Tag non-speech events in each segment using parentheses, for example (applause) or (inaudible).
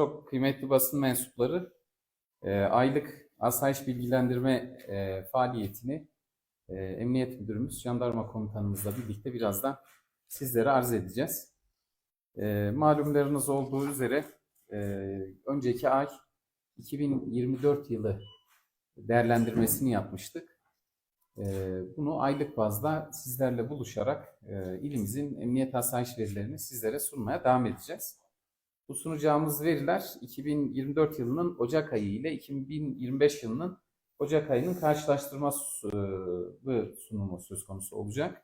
çok kıymetli basın mensupları e, aylık asayiş bilgilendirme e, faaliyetini e, Emniyet Müdürümüz, Jandarma Komutanımızla birlikte birazdan sizlere arz edeceğiz. E, malumlarınız olduğu üzere e, önceki ay 2024 yılı değerlendirmesini yapmıştık. E, bunu aylık bazda sizlerle buluşarak e, ilimizin emniyet asayiş verilerini sizlere sunmaya devam edeceğiz. Bu sunacağımız veriler 2024 yılının Ocak ayı ile 2025 yılının Ocak ayının karşılaştırma su- sunumu söz konusu olacak.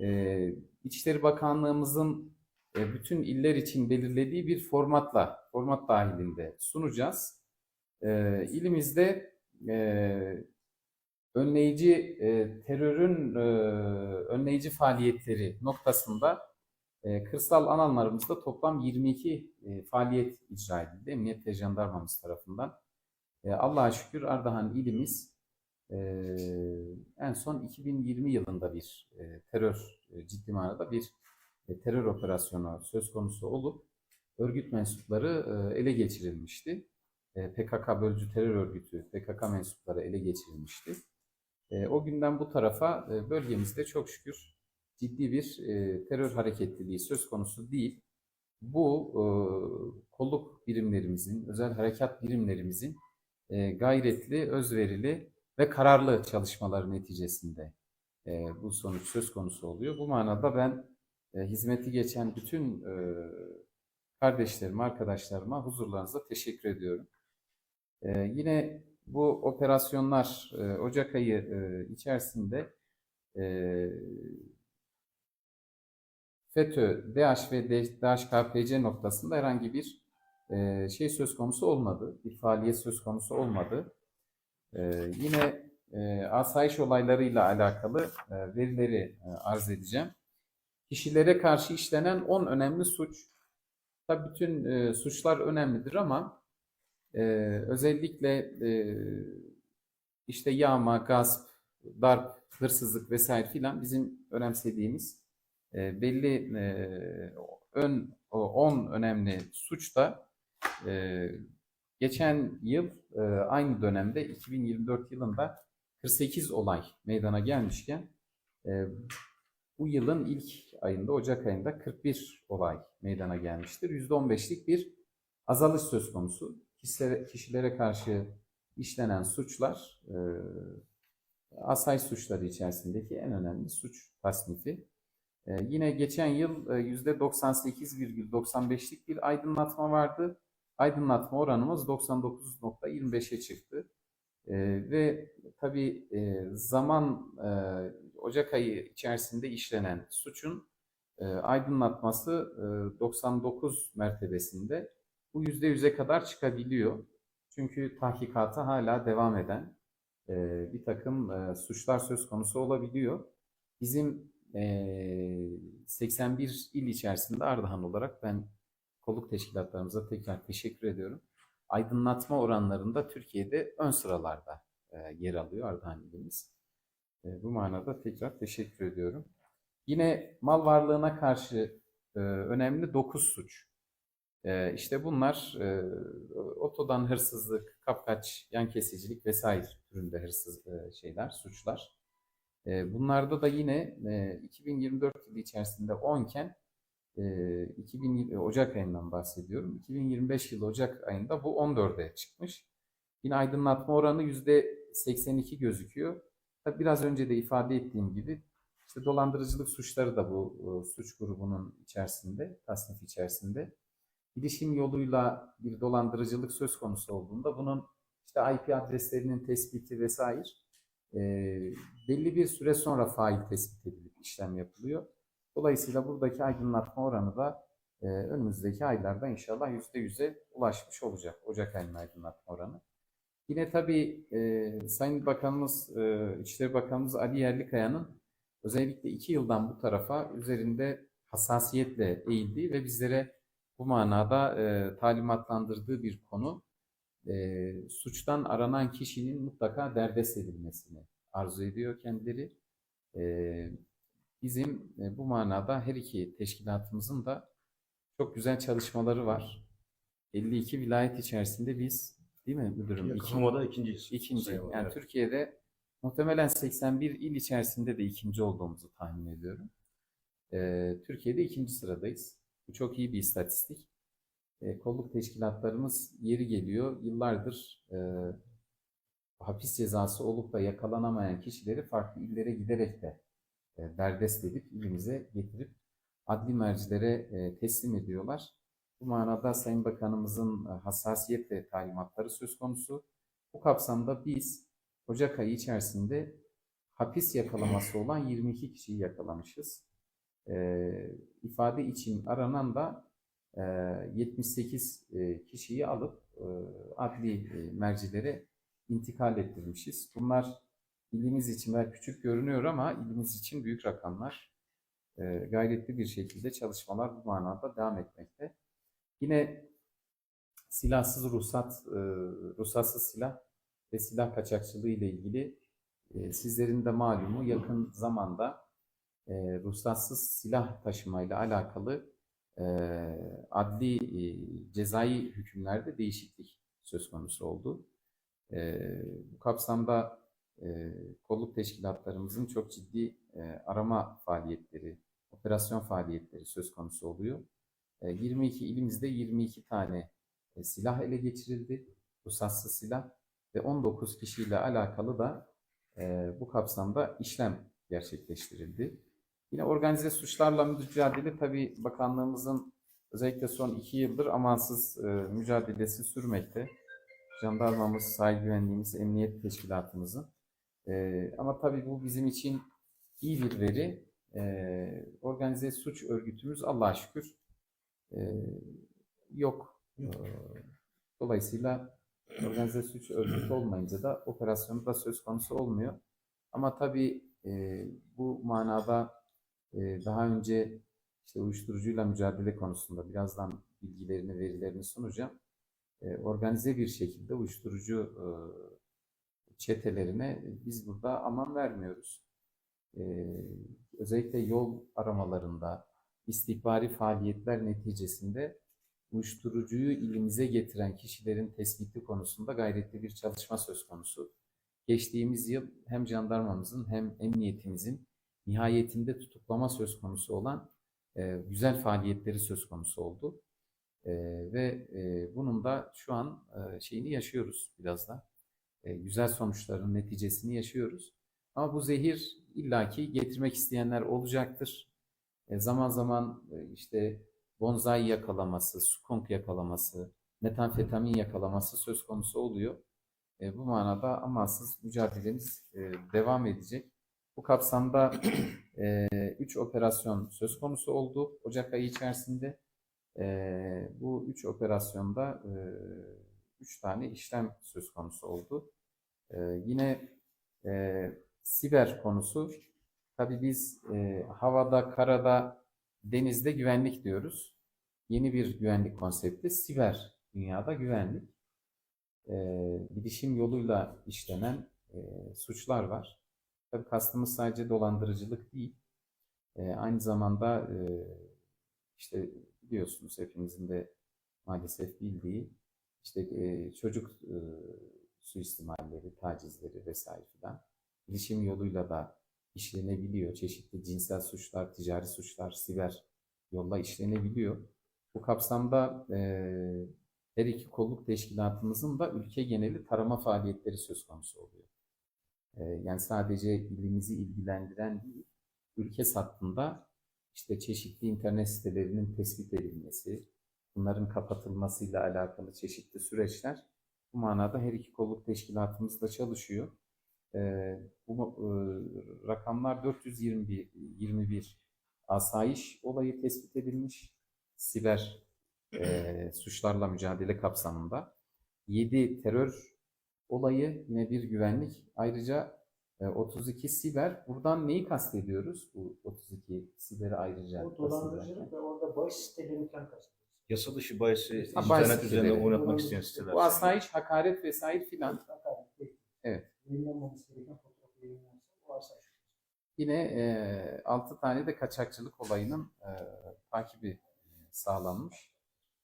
Ee, İçişleri Bakanlığımızın e, bütün iller için belirlediği bir formatla, format dahilinde sunacağız. İlimizde e, önleyici e, terörün e, önleyici faaliyetleri noktasında e, kırsal alanlarımızda toplam 22 e, faaliyet icra edildi Emniyet ve Jandarmamız tarafından. E, Allah'a şükür Ardahan ilimiz e, en son 2020 yılında bir e, terör, e, ciddi manada bir e, terör operasyonu söz konusu olup örgüt mensupları e, ele geçirilmişti. E, PKK bölücü terör örgütü, PKK mensupları ele geçirilmişti. E, o günden bu tarafa e, bölgemizde çok şükür ciddi bir e, terör hareketliliği söz konusu değil. Bu e, kolluk birimlerimizin, özel harekat birimlerimizin e, gayretli, özverili ve kararlı çalışmaları neticesinde e, bu sonuç söz konusu oluyor. Bu manada ben e, hizmeti geçen bütün e, kardeşlerime, arkadaşlarıma huzurlarınızda teşekkür ediyorum. E, yine bu operasyonlar e, Ocak ayı e, içerisinde e, FETÖ, DH ve DHKPC noktasında herhangi bir e, şey söz konusu olmadı. Bir faaliyet söz konusu olmadı. E, yine e, asayiş olaylarıyla alakalı e, verileri e, arz edeceğim. Kişilere karşı işlenen 10 önemli suç. Tabii bütün e, suçlar önemlidir ama e, özellikle e, işte yağma, gasp, darp, hırsızlık vesaire filan bizim önemsediğimiz e, belli e, ön o 10 önemli suç da e, geçen yıl e, aynı dönemde 2024 yılında 48 olay meydana gelmişken e, bu yılın ilk ayında Ocak ayında 41 olay meydana gelmiştir. %15'lik bir azalış söz konusu. Kişilere, kişilere karşı işlenen suçlar e, asayiş suçları içerisindeki en önemli suç tasnifi. Ee, yine geçen yıl e, %98,95'lik bir aydınlatma vardı. Aydınlatma oranımız 99.25'e çıktı. Ee, ve tabii e, zaman e, Ocak ayı içerisinde işlenen suçun e, aydınlatması e, 99 mertebesinde bu %100'e kadar çıkabiliyor. Çünkü tahkikata hala devam eden e, bir takım e, suçlar söz konusu olabiliyor. Bizim e, 81 il içerisinde Ardahan olarak ben kolluk teşkilatlarımıza tekrar teşekkür ediyorum. Aydınlatma oranlarında Türkiye'de ön sıralarda yer alıyor Ardahan ilimiz. Bu manada tekrar teşekkür ediyorum. Yine mal varlığına karşı önemli 9 suç. İşte bunlar otodan hırsızlık, kapkaç, yan kesicilik vesaire türünde hırsız şeyler, suçlar. E, bunlarda da yine e, 2024 yılı içerisinde 10 iken e, 2020, Ocak ayından bahsediyorum. 2025 yılı Ocak ayında bu 14'e çıkmış. Yine aydınlatma oranı %82 gözüküyor. Tabii biraz önce de ifade ettiğim gibi işte dolandırıcılık suçları da bu e, suç grubunun içerisinde, tasnif içerisinde. Bilişim yoluyla bir dolandırıcılık söz konusu olduğunda bunun işte IP adreslerinin tespiti vesaire e, belli bir süre sonra fail tespit edilip işlem yapılıyor. Dolayısıyla buradaki aydınlatma oranı da e, önümüzdeki aylarda inşallah %100'e ulaşmış olacak. Ocak ayının aydınlatma oranı. Yine tabii e, Sayın Bakanımız, e, İçişleri Bakanımız Ali Yerlikaya'nın özellikle iki yıldan bu tarafa üzerinde hassasiyetle eğildiği ve bizlere bu manada e, talimatlandırdığı bir konu e, suçtan aranan kişinin mutlaka derdest edilmesini arzu ediyor kendileri. E, bizim e, bu manada her iki teşkilatımızın da çok güzel çalışmaları var. 52 vilayet içerisinde biz değil mi müdürüm? İki- Yakalamada ikinciyiz. İkinci. Yani evet. Türkiye'de muhtemelen 81 il içerisinde de ikinci olduğumuzu tahmin ediyorum. Ee, Türkiye'de ikinci sıradayız. Bu çok iyi bir istatistik. Ee, kolluk teşkilatlarımız yeri geliyor. Yıllardır e, hapis cezası olup da yakalanamayan kişileri farklı illere giderek de e, derdest edip ilimize getirip adli mercilere e, teslim ediyorlar. Bu manada Sayın Bakanımızın e, hassasiyet ve talimatları söz konusu. Bu kapsamda biz Ocak ayı içerisinde hapis yakalaması olan 22 kişiyi yakalamışız. Ee, ifade için aranan da e, 78 e, kişiyi alıp e, adli e, mercilere intikal ettirmişiz. Bunlar ilimiz için belki küçük görünüyor ama ilimiz için büyük rakamlar. E, gayretli bir şekilde çalışmalar bu manada devam etmekte. Yine silahsız ruhsat, ruhsatsız silah ve silah kaçakçılığı ile ilgili sizlerin de malumu yakın zamanda ruhsatsız silah taşımayla alakalı e, adli e, cezai hükümlerde değişiklik söz konusu oldu. E, bu kapsamda e, kolluk teşkilatlarımızın çok ciddi e, arama faaliyetleri, operasyon faaliyetleri söz konusu oluyor. E, 22 ilimizde 22 tane e, silah ele geçirildi, ruhsatsız silah ve 19 kişiyle alakalı da e, bu kapsamda işlem gerçekleştirildi. Yine organize suçlarla mücadele tabii bakanlığımızın özellikle son iki yıldır amansız e, mücadelesi sürmekte. Jandarmamız, sahil güvenliğimiz, emniyet teşkilatımızın. E, ama tabii bu bizim için iyi bir veri. E, organize suç örgütümüz Allah'a şükür e, yok. E, dolayısıyla organize suç örgütü olmayınca da operasyonu da söz konusu olmuyor. Ama tabii e, bu manada daha önce işte uyuşturucuyla mücadele konusunda birazdan bilgilerini, verilerini sunacağım. Organize bir şekilde uyuşturucu çetelerine biz burada aman vermiyoruz. Özellikle yol aramalarında, istihbari faaliyetler neticesinde uyuşturucuyu ilimize getiren kişilerin tespiti konusunda gayretli bir çalışma söz konusu. Geçtiğimiz yıl hem jandarmamızın hem emniyetimizin nihayetinde tutuklama söz konusu olan e, güzel faaliyetleri söz konusu oldu. E, ve e, bunun da şu an e, şeyini yaşıyoruz biraz da. E, güzel sonuçların neticesini yaşıyoruz. Ama bu zehir illaki getirmek isteyenler olacaktır. E, zaman zaman e, işte bonzai yakalaması, skunk yakalaması, metamfetamin yakalaması söz konusu oluyor. E, bu manada amansız mücadelemiz e, devam edecek. Bu kapsamda (clears throat) 3 operasyon söz konusu oldu Ocak ayı içerisinde. E, bu 3 operasyonda 3 tane işlem söz konusu oldu. E, yine e, siber konusu. Tabii biz e, havada, karada, denizde güvenlik diyoruz. Yeni bir güvenlik konsepti siber dünyada güvenlik. E, bilişim yoluyla işlenen e, suçlar var. Tabii kastımız sadece dolandırıcılık değil. E, aynı zamanda e, işte biliyorsunuz hepimizin de maalesef bildiği işte e, çocuk e, suistimalleri, tacizleri vesaire filan bilişim yoluyla da işlenebiliyor. Çeşitli cinsel suçlar, ticari suçlar, siber yolla işlenebiliyor. Bu kapsamda e, her iki kolluk teşkilatımızın da ülke geneli tarama faaliyetleri söz konusu oluyor. E, yani sadece ilimizi ilgilendiren değil, ülke sattığında işte çeşitli internet sitelerinin tespit edilmesi, bunların kapatılmasıyla alakalı çeşitli süreçler bu manada her iki kolluk teşkilatımız da çalışıyor. Ee, bu e, rakamlar 421 21 asayiş olayı tespit edilmiş siber e, suçlarla mücadele kapsamında. 7 terör olayı yine bir güvenlik. Ayrıca e, 32 siber. Buradan neyi kastediyoruz? Bu 32 siberi ayrıca O dolandırıcılık ve orada bahis sitelerinden kastediyoruz. Yasa dışı bahisi Ha, bahis internet üzerinden siteleri. oynatmak isteyen siteler. Bu asayiş, hakaret vesaire filan. Hakaret. Evet. Yayınlanmaması gereken fotoğraf yayınlansa o asayiş. Yine e, 6 tane de kaçakçılık olayının e, takibi sağlanmış.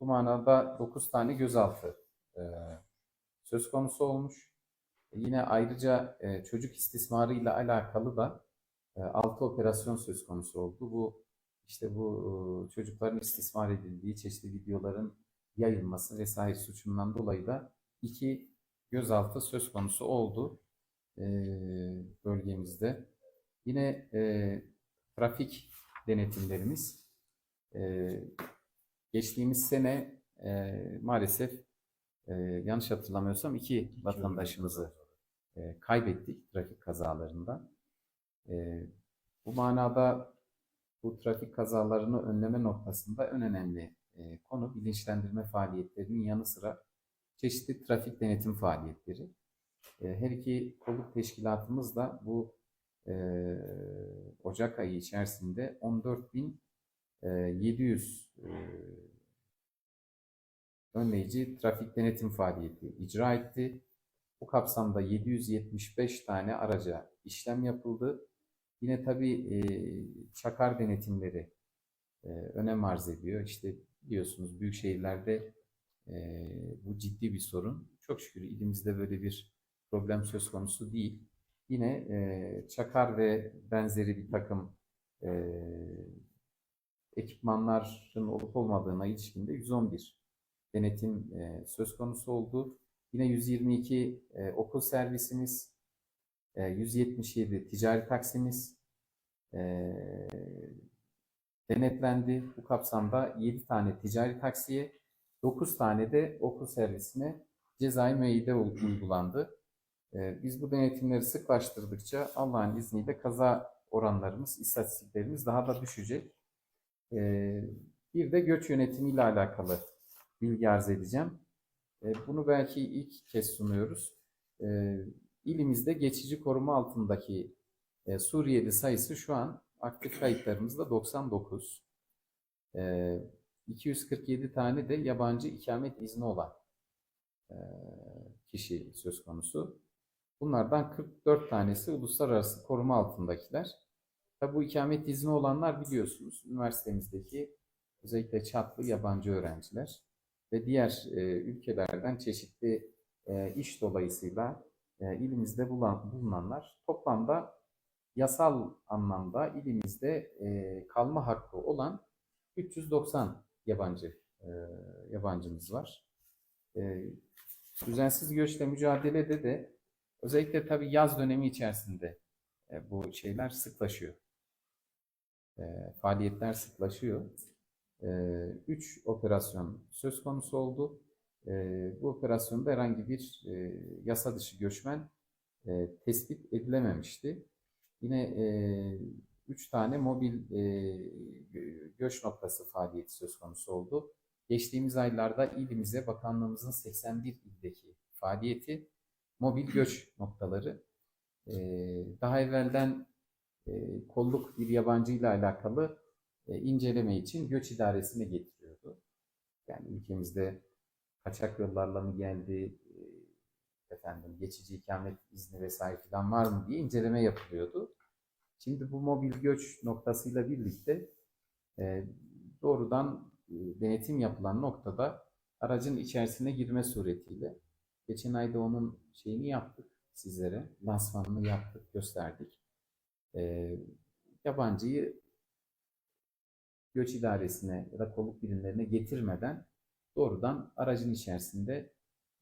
Bu manada 9 tane gözaltı e, söz konusu olmuş. E, Yine ayrıca e, çocuk istismarı ile alakalı da 6 operasyon söz konusu oldu. Bu işte bu e, çocukların istismar edildiği çeşitli videoların yayılması vesaire suçundan dolayı da iki gözaltı söz konusu oldu e, bölgemizde. Yine e, trafik denetimlerimiz e, geçtiğimiz sene e, maalesef e, yanlış hatırlamıyorsam iki vatandaşımızı e, kaybettik trafik kazalarında. E, bu manada bu trafik kazalarını önleme noktasında en önemli e, konu bilinçlendirme faaliyetlerinin yanı sıra çeşitli trafik denetim faaliyetleri. E, her iki kolluk teşkilatımız da bu e, Ocak ayı içerisinde 14.700 e, önleyici trafik denetim faaliyeti icra etti. Bu kapsamda 775 tane araca işlem yapıldı. Yine tabii e, çakar denetimleri e, önem arz ediyor. İşte biliyorsunuz büyük şehirlerde e, bu ciddi bir sorun. Çok şükür ilimizde böyle bir problem söz konusu değil. Yine e, çakar ve benzeri bir takım e, ekipmanların olup olmadığına ilişkinde 111 denetim e, söz konusu oldu. Yine 122 e, okul servisimiz, e, 177 ticari taksimiz e, denetlendi. Bu kapsamda 7 tane ticari taksiye, 9 tane de okul servisine cezai müeyyide uygulandı. E, biz bu denetimleri sıklaştırdıkça Allah'ın izniyle kaza oranlarımız, istatistiklerimiz daha da düşecek. E, bir de göç yönetimiyle alakalı bilgi arz edeceğim. E, Bunu belki ilk kez sunuyoruz. E, İlimizde geçici koruma altındaki e, Suriyeli sayısı şu an aktif kayıtlarımızda 99. E, 247 tane de yabancı ikamet izni olan kişi söz konusu. Bunlardan 44 tanesi uluslararası koruma altındakiler. Tabi bu ikamet izni olanlar biliyorsunuz üniversitemizdeki özellikle çatlı yabancı öğrenciler ve diğer e, ülkelerden çeşitli e, iş dolayısıyla e, ilimizde bulan, bulunanlar toplamda yasal anlamda ilimizde e, kalma hakkı olan 390 yabancı e, yabancımız var. E, düzensiz göçle mücadelede de özellikle tabii yaz dönemi içerisinde e, bu şeyler sıklaşıyor. E, faaliyetler sıklaşıyor. 3 operasyon söz konusu oldu. Bu operasyonda herhangi bir yasa dışı göçmen tespit edilememişti. Yine 3 tane mobil gö- göç noktası faaliyeti söz konusu oldu. Geçtiğimiz aylarda ilimize bakanlığımızın 81 ildeki faaliyeti mobil göç noktaları. Daha evvelden kolluk bir yabancı ile alakalı inceleme için göç idaresine getiriyordu. Yani ülkemizde kaçak yollarla mı geldi, e, efendim geçici ikamet izni vesaire falan var mı diye inceleme yapılıyordu. Şimdi bu mobil göç noktasıyla birlikte e, doğrudan e, denetim yapılan noktada aracın içerisine girme suretiyle geçen ayda onun şeyini yaptık sizlere, lansmanını yaptık, gösterdik. E, yabancıyı göç idaresine ya da kolluk birimlerine getirmeden doğrudan aracın içerisinde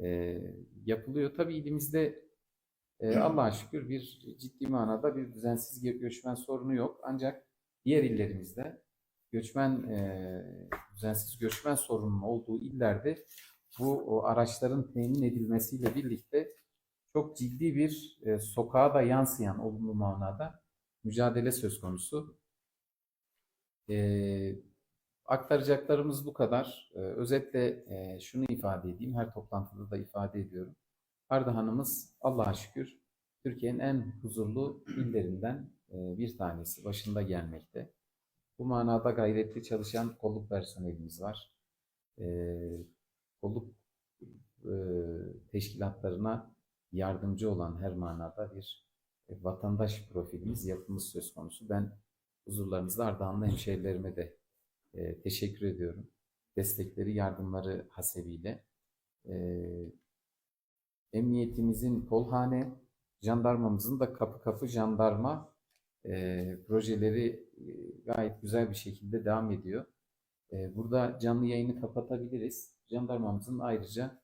e, yapılıyor. Tabii ilimizde e, Allah'a şükür bir ciddi manada bir düzensiz gö- göçmen sorunu yok. Ancak diğer illerimizde göçmen e, düzensiz göçmen sorununun olduğu illerde bu o araçların temin edilmesiyle birlikte çok ciddi bir e, sokağa da yansıyan olumlu manada mücadele söz konusu. E, aktaracaklarımız bu kadar. E, özetle e, şunu ifade edeyim, her toplantıda da ifade ediyorum. Ardahan'ımız Allah'a şükür Türkiye'nin en huzurlu illerinden e, bir tanesi başında gelmekte. Bu manada gayretli çalışan kolluk personelimiz var. E, kolluk e, teşkilatlarına yardımcı olan her manada bir e, vatandaş profilimiz, yapımız söz konusu. Ben huzurlarınızda Ardahanlı hemşehrilerime de e, teşekkür ediyorum. destekleri, yardımları hasebiyle. E, emniyetimizin kolhane, jandarmamızın da kapı kapı jandarma e, projeleri e, gayet güzel bir şekilde devam ediyor. E, burada canlı yayını kapatabiliriz. Jandarmamızın ayrıca